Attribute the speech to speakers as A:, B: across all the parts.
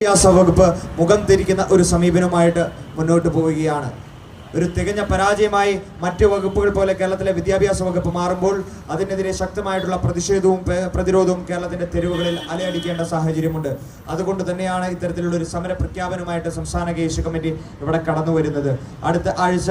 A: വിദ്യാഭ്യാസ വകുപ്പ് മുഖം തിരിക്കുന്ന ഒരു സമീപനവുമായിട്ട് മുന്നോട്ട് പോവുകയാണ്. ഒരു തികഞ്ഞ പരാജയമായി മറ്റ് വകുപ്പുകൾ പോലെ കേരളത്തിലെ വിദ്യാഭ്യാസ വകുപ്പ് മാറുമ്പോൾ അതിനെതിരെ ശക്തമായിട്ടുള്ള പ്രതിഷേധവും പ്രതിരോധവും കേരളത്തിന്റെ തെരുവുകളിൽ അലയടിക്കേണ്ട സാഹചര്യമുണ്ട്. അതുകൊണ്ട് തന്നെയാണ് ഇത്തരത്തിലുള്ള ഒരു സമര പ്രഖ്യാപനവുമായിട്ട് സംസ്ഥാന കേസ് കമ്മിറ്റി ഇവിടെ കടന്നു വരുന്നത് അടുത്ത ആഴ്ച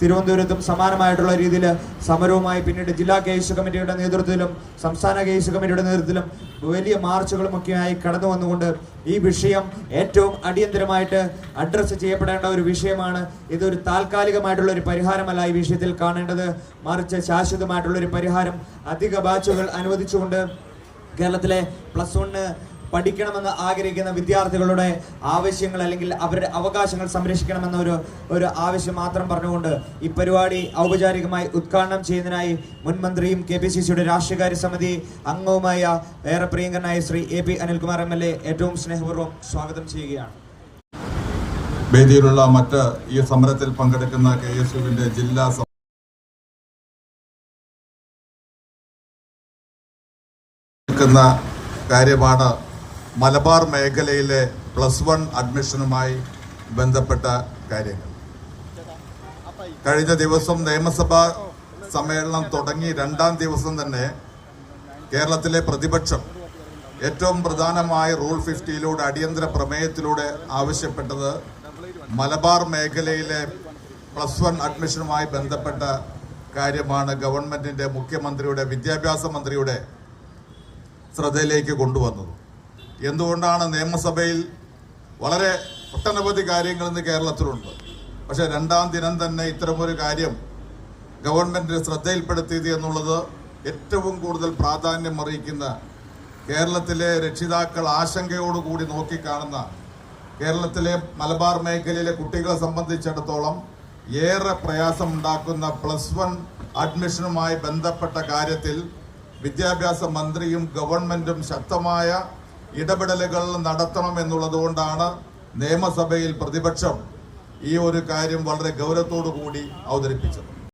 A: തിരുവനന്തപുരത്തും സമാനമായിട്ടുള്ള രീതിയിൽ സമരവുമായി പിന്നീട് ജില്ലാ കേസ് കമ്മിറ്റിയുടെ നേതൃത്വത്തിലും സംസ്ഥാന കേസ് കമ്മിറ്റിയുടെ നേതൃത്വത്തിലും വലിയ മാർച്ചുകളും ഒക്കെയായി കടന്നു വന്നുകൊണ്ട് ഈ വിഷയം ഏറ്റവും അടിയന്തരമായിട്ട് അഡ്രസ്സ് ചെയ്യപ്പെടേണ്ട ഒരു വിഷയമാണ്. ഇതൊരു താൽക്കാലികമായിട്ടുള്ള ഒരു പരിഹാരമല്ല ഈ വിഷയത്തിൽ കാണേണ്ടത്. മറിച്ച് ശാശ്വതമായിട്ടുള്ള ഒരു പരിഹാരം അധിക ബാച്ചുകൾ അനുവദിച്ചുകൊണ്ട് കേരളത്തിലെ പ്ലസ് വണ്ണ് പഠിക്കണമെന്ന് ആഗ്രഹിക്കുന്ന വിദ്യാർത്ഥികളുടെ ആവശ്യങ്ങൾ അല്ലെങ്കിൽ അവരുടെ അവകാശങ്ങൾ സംരക്ഷിക്കണമെന്ന ഒരു ഒരു ആവശ്യം മാത്രം പറഞ്ഞുകൊണ്ട് ഈ പരിപാടി ഔപചാരികമായി ഉദ്ഘാടനം ചെയ്യുന്നതിനായി മുൻമന്ത്രിയും കെ പി സി സിയുടെ രാഷ്ട്രീയകാര്യ സമിതി അംഗവുമായ ഏറെ പ്രിയങ്കരനായ Shri A P Anilkumar M L A ഏറ്റവും സ്നേഹപൂർവം സ്വാഗതം ചെയ്യുകയാണ്.
B: വേദിയിലുള്ള മറ്റ് ഈ സമരത്തിൽ പങ്കെടുക്കുന്ന കെ എസ് യുവിന്റെ ജില്ലാ കാര്യമാണ് മലബാർ മേഖലയിലെ പ്ലസ് വൺ അഡ്മിഷനുമായി ബന്ധപ്പെട്ട കാര്യങ്ങൾ. കഴിഞ്ഞ ദിവസം നിയമസഭാ സമ്മേളനം തുടങ്ങി രണ്ടാം ദിവസം തന്നെ കേരളത്തിലെ പ്രതിപക്ഷം ഏറ്റവും പ്രധാനമായ റൂൾ ഫിഫ്റ്റിയിലൂടെ അടിയന്തര പ്രമേയത്തിലൂടെ ആവശ്യപ്പെട്ടത് മലബാർ മേഖലയിലെ പ്ലസ് വൺ അഡ്മിഷനുമായി ബന്ധപ്പെട്ട കാര്യമാണ് ഗവൺമെന്റിന്റെ മുഖ്യമന്ത്രിയുടെ വിദ്യാഭ്യാസ മന്ത്രിയുടെ ശ്രദ്ധയിലേക്ക് കൊണ്ടുവന്നത്. എന്തുകൊണ്ടാണ് നിയമസഭയിൽ വളരെ ഒട്ടനവധി കാര്യങ്ങൾ ഇന്ന് കേരളത്തിലുണ്ട്? പക്ഷെ രണ്ടാം ദിനം തന്നെ ഇത്തരമൊരു കാര്യം ഗവൺമെന്റ് ശ്രദ്ധയിൽപ്പെടുത്തിയത് എന്നുള്ളത് ഏറ്റവും കൂടുതൽ പ്രാധാന്യം അറിയിക്കുന്ന കേരളത്തിലെ രക്ഷിതാക്കൾ ആശങ്കയോടുകൂടി നോക്കിക്കാണുന്ന കേരളത്തിലെ മലബാർ മേഖലയിലെ കുട്ടികളെ സംബന്ധിച്ചിടത്തോളം ഏറെ പ്രയാസമുണ്ടാക്കുന്ന പ്ലസ് വൺ അഡ്മിഷനുമായി ബന്ധപ്പെട്ട കാര്യത്തിൽ വിദ്യാഭ്യാസ മന്ത്രിയും ഗവൺമെന്റും ശക്തമായ ഇടപെടലുകൾ നടത്തണം എന്നുള്ളതുകൊണ്ടാണ് നിയമസഭയിൽ പ്രതിപക്ഷം ഈ ഒരു കാര്യം വളരെ ഗൗരവത്തോടു കൂടി അവതരിപ്പിച്ചത്.